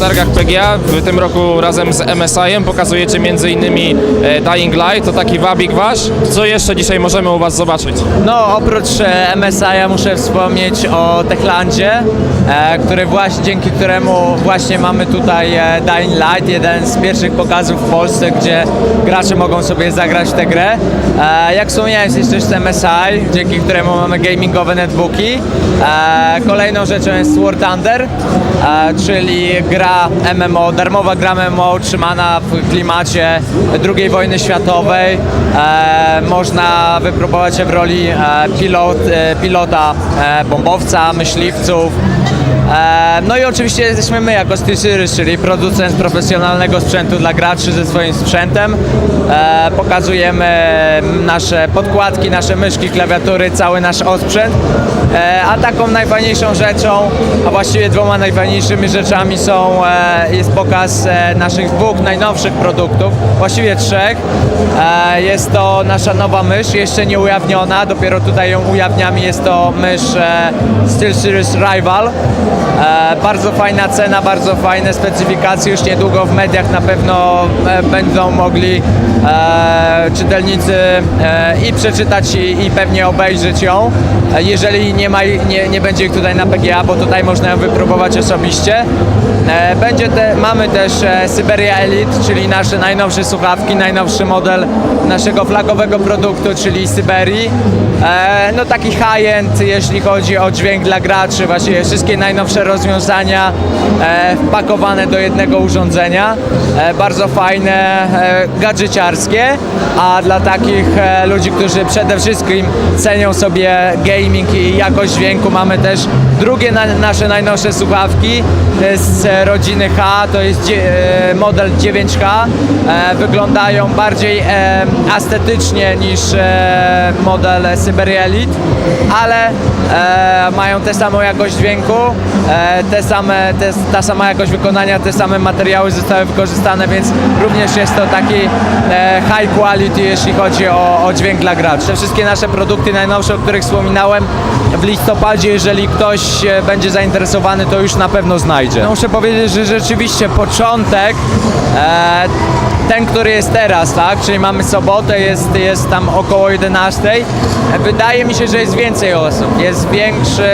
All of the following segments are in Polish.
targach PGA. W tym roku razem z MSI-em pokazujecie m.in. e, Dying Light, to taki wabik wasz. Co jeszcze dzisiaj możemy u was zobaczyć? No, oprócz e, MSI muszę wspomnieć o Techlandzie, e, który właśnie, dzięki któremu właśnie mamy tutaj e, Dying Light, jeden z pierwszych pokazów w Polsce, gdzie gracze mogą sobie zagrać w tę grę. Jak wspomniałem, jest też MSI, dzięki któremu mamy gamingowe netbooki. Kolejną rzeczą jest War Thunder, czyli gra MMO, darmowa gra MMO trzymana w klimacie II wojny światowej. E, można wypróbować się w roli e, pilot, e, pilota e, bombowca, myśliwców. E, no i oczywiście jesteśmy my jako SteelSeries, czyli producent profesjonalnego sprzętu dla graczy ze swoim sprzętem. E, pokazujemy nasze podkładki, nasze myszki, klawiatury, cały nasz osprzęt. E, a taką najfajniejszą rzeczą, a właściwie dwoma najfajniejszymi rzeczami są, e, jest pokaz e, naszych dwóch najnowszych produktów, właściwie trzech. Jest to nasza nowa mysz, jeszcze nie ujawniona, dopiero tutaj ją ujawniamy. Jest to mysz e, SteelSeries Rival. Bardzo fajna cena, bardzo fajne specyfikacje. Już niedługo w mediach na pewno będą mogli czytelnicy i przeczytać i, pewnie obejrzeć ją. Jeżeli nie, ma, nie, nie będzie ich tutaj na PGA, bo tutaj można ją wypróbować osobiście. E, będzie te, mamy też e, Syberia Elite, czyli nasze najnowsze słuchawki, najnowszy model naszego flagowego produktu, czyli Syberii. E, no taki high-end, jeśli chodzi o dźwięk dla graczy, właśnie wszystkie najnowsze rozwiązania wpakowane do jednego urządzenia. Bardzo fajne, gadżeciarskie, a dla takich ludzi, którzy przede wszystkim cenią sobie gaming i jakość dźwięku, mamy też drugie na, nasze najnowsze słuchawki. Z rodziny H, to jest e, model 9H. E, wyglądają bardziej e, estetycznie niż e, model Syberia Elite, ale e, mają tę samą jakość dźwięku, e, te same, te, ta sama jakość wykonania, te same materiały zostały wykorzystane, więc również jest to taki e, high quality, jeśli chodzi o, o dźwięk dla graczy. Te wszystkie nasze produkty najnowsze, o których wspominałem, w listopadzie, jeżeli ktoś e, będzie zainteresowany, to już na pewno znajdzie. Muszę powiedzieć, że rzeczywiście początek, e, ten, który jest teraz, tak, czyli mamy sobotę, jest, jest tam około 11. E, Wydaje mi się, że jest więcej osób, jest większy,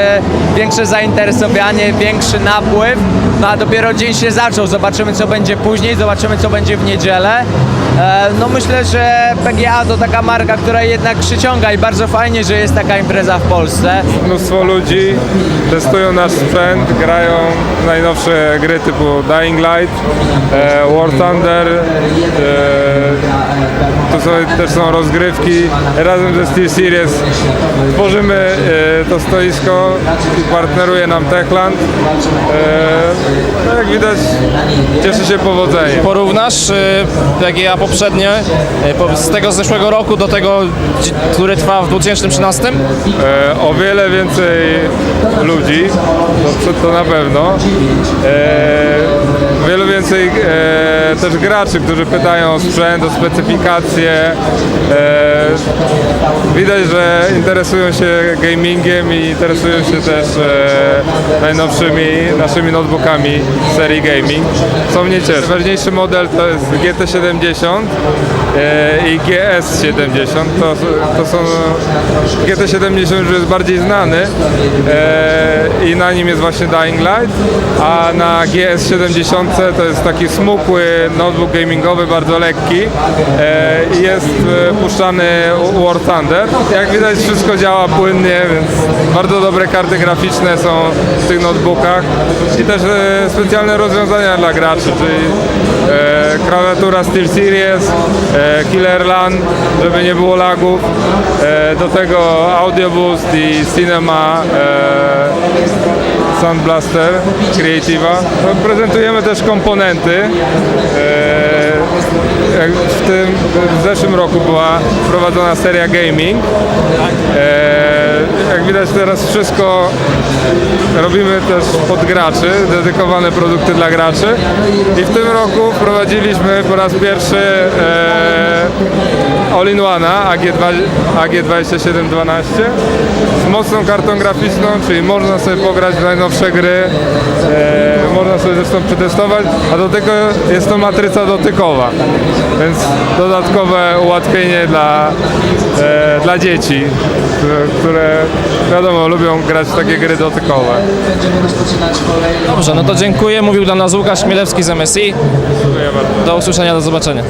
większe zainteresowanie, większy napływ, no a dopiero dzień się zaczął, zobaczymy co będzie później, zobaczymy co będzie w niedzielę. E, No myślę, że PGA to taka marka, która jednak przyciąga i bardzo fajnie, że jest taka impreza w Polsce. Mnóstwo ludzi testują nasz sprzęt, grają najnowsze gry typu Dying Light, e, War Thunder, e, to są, też są rozgrywki. Razem ze SteelSeries tworzymy e, to stoisko partneruje nam Techland. E, no jak widać cieszy się powodzeniem. Porównasz y, PGA poprzednie, po- z tego z zeszłego roku do tego, który trwa w 2013? e, o wiele więcej ludzi, to, to na pewno. O wiele więcej e, też graczy, którzy pytają o sprzęt, o specyfikacje. E, widać, że interesują się gamingiem i interesują się też e, najnowszymi naszymi notebookami serii gaming. Co mnie cieszy. Ważniejszy model to jest GT70 e, i GS70. To, to są GT70 już jest bardziej znany e, i na nim jest właśnie Dying Light, a na GS70 to jest taki smukły notebook gamingowy, bardzo lekki e, i jest e, puszczany War Thunder. Jak widać wszystko działa płynnie, więc bardzo dobre karty graficzne są w tych notebookach i też e, specjalne rozwiązania dla graczy, czyli klawiatura SteelSeries, e, Killer LAN, żeby nie było lagów, e, do tego Audio Boost i Cinema e, Sound Blaster Creative'a. No, prezentujemy też komponenty. E, w tym w zeszłym roku była wprowadzona seria gaming. E, jak widać teraz wszystko robimy też pod graczy, dedykowane produkty dla graczy. I w tym roku wprowadziliśmy po raz pierwszy e, All-in-One'a AG2, AG2712 z mocną kartą graficzną, czyli można sobie pograć w najnowsze gry. E, można sobie zresztą przetestować, a do tego jest to matryca dotykowa, więc dodatkowe ułatwienie dla, e, dla dzieci, które, wiadomo lubią grać w takie gry dotykowe. Dobrze, no to dziękuję. Mówił dla nas Łukasz Chmielewski z MSI. Dziękuję bardzo. Do usłyszenia, do zobaczenia.